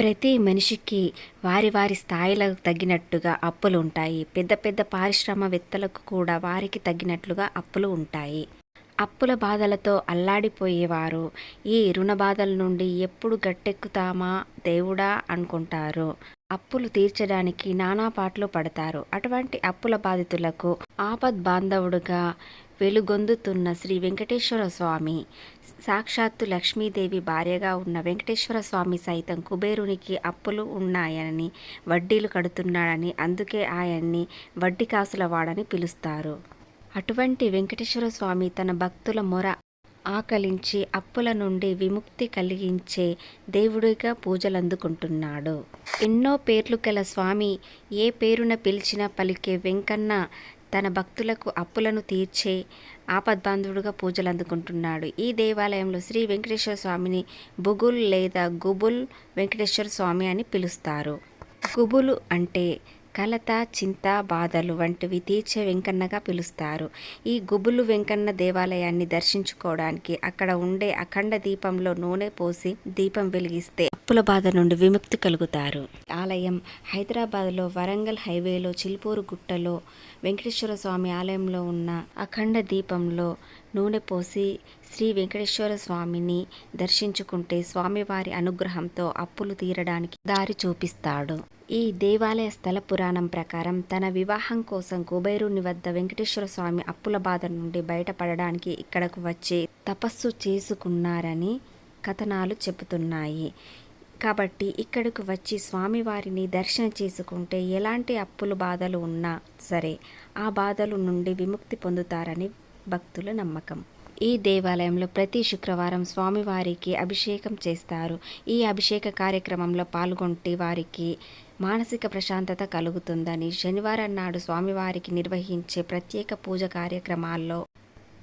ప్రతి మనిషికి వారి వారి స్థాయిలకు తగినట్టుగా అప్పులు ఉంటాయి. పెద్ద పెద్ద పారిశ్రామవేత్తలకు కూడా వారికి తగినట్లుగా అప్పులు ఉంటాయి. అప్పుల బాధలతో అల్లాడిపోయేవారు. ఈ రుణ బాధల నుండి ఎప్పుడు గట్టెక్కుతామా దేవుడా అనుకుంటారు. అప్పులు తీర్చడానికి నానా పాటలు పడతారు. అటువంటి అప్పుల బాధితులకు ఆపద్ బాంధవుడుగా వెలుగొందుతున్న శ్రీ వెంకటేశ్వర స్వామి. సాక్షాత్తు లక్ష్మీదేవి భార్యగా ఉన్న వెంకటేశ్వర స్వామి సైతం కుబేరునికి అప్పులు ఉన్నాయని వడ్డీలు కడుతున్నాడని అందుకే ఆయన్ని వడ్డీ కాసుల వాడని పిలుస్తారు. అటువంటి వెంకటేశ్వర స్వామి తన భక్తుల మొర ఆకలించి అప్పుల నుండి విముక్తి కలిగించే దేవుడిగా పూజలందుకుంటున్నాడు. ఎన్నో పేర్లు గల స్వామి ఏ పేరున పిలిచినా పలికే వెంకన్న తన భక్తులకు అప్పులను తీర్చే ఆపద్బాంధవుడుగా పూజలు అందుకుంటున్నాడు. ఈ దేవాలయంలో శ్రీ వెంకటేశ్వర స్వామిని బుగుల్ లేదా గుబుల్ వెంకటేశ్వర స్వామి అని పిలుస్తారు. గుబులు అంటే కలత చింత బాధలు వంటివి తీర్చే వెంకన్నగా పిలుస్తారు. ఈ గుబులు వెంకన్న దేవాలయాన్ని దర్శించుకోవడానికి అక్కడ ఉండే అఖండ దీపంలో నూనె పోసి దీపం వెలిగిస్తే అప్పుల బాధ నుండి విముక్తి కలుగుతారు. ఆలయం హైదరాబాద్లో వరంగల్ హైవేలో చిల్పూరు గుట్టలో వెంకటేశ్వర స్వామి ఆలయంలో ఉన్న అఖండ దీపంలో నూనె పోసి శ్రీ వెంకటేశ్వర స్వామిని దర్శించుకుంటే స్వామివారి అనుగ్రహంతో అప్పులు తీరడానికి దారి చూపిస్తాడు. ఈ దేవాలయ స్థల పురాణం ప్రకారం తన వివాహం కోసం కుబేరుని వద్ద వెంకటేశ్వర స్వామి అప్పుల బాధ నుండి బయటపడడానికి ఇక్కడకు వచ్చి తపస్సు చేసుకున్నారని కథనాలు చెబుతున్నాయి. కాబట్టి ఇక్కడకు వచ్చి స్వామివారిని దర్శనం చేసుకుంటే ఎలాంటి అప్పుల బాధలు ఉన్నా సరే ఆ బాధలు నుండి విముక్తి పొందుతారని భక్తుల నమ్మకం. ఈ దేవాలయంలో ప్రతి శుక్రవారం స్వామివారికి అభిషేకం చేస్తారు. ఈ అభిషేక కార్యక్రమంలో పాల్గొంటే వారికి మానసిక ప్రశాంతత కలుగుతుందని శనివారం నాడు స్వామివారికి నిర్వహించే ప్రత్యేక పూజ కార్యక్రమాల్లో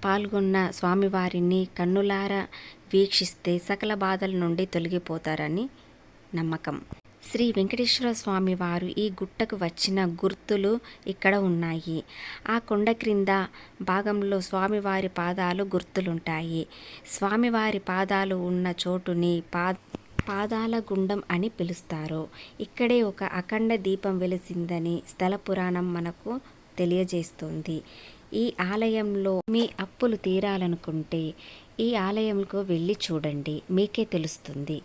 పాల్గొన్న స్వామివారిని కన్నులారా వీక్షిస్తే సకల బాధల నుండి తొలగిపోతారని నమ్మకం. శ్రీ వెంకటేశ్వర స్వామి వారు ఈ గుట్టకు వచ్చిన గుర్తులు ఇక్కడ ఉన్నాయి. ఆ కొండ క్రింద భాగంలో స్వామివారి పాదాలు గుర్తులుంటాయి. స్వామివారి పాదాలు ఉన్న చోటుని పా పాదాల గుండం అని పిలుస్తారు. ఇక్కడే ఒక అఖండ దీపం వెలిసిందని స్థల పురాణం మనకు తెలియజేస్తుంది. ఈ ఆలయంలో మీ అప్పులు తీరాలనుకుంటే ఈ ఆలయంకు వెళ్ళి చూడండి. మీకే తెలుస్తుంది.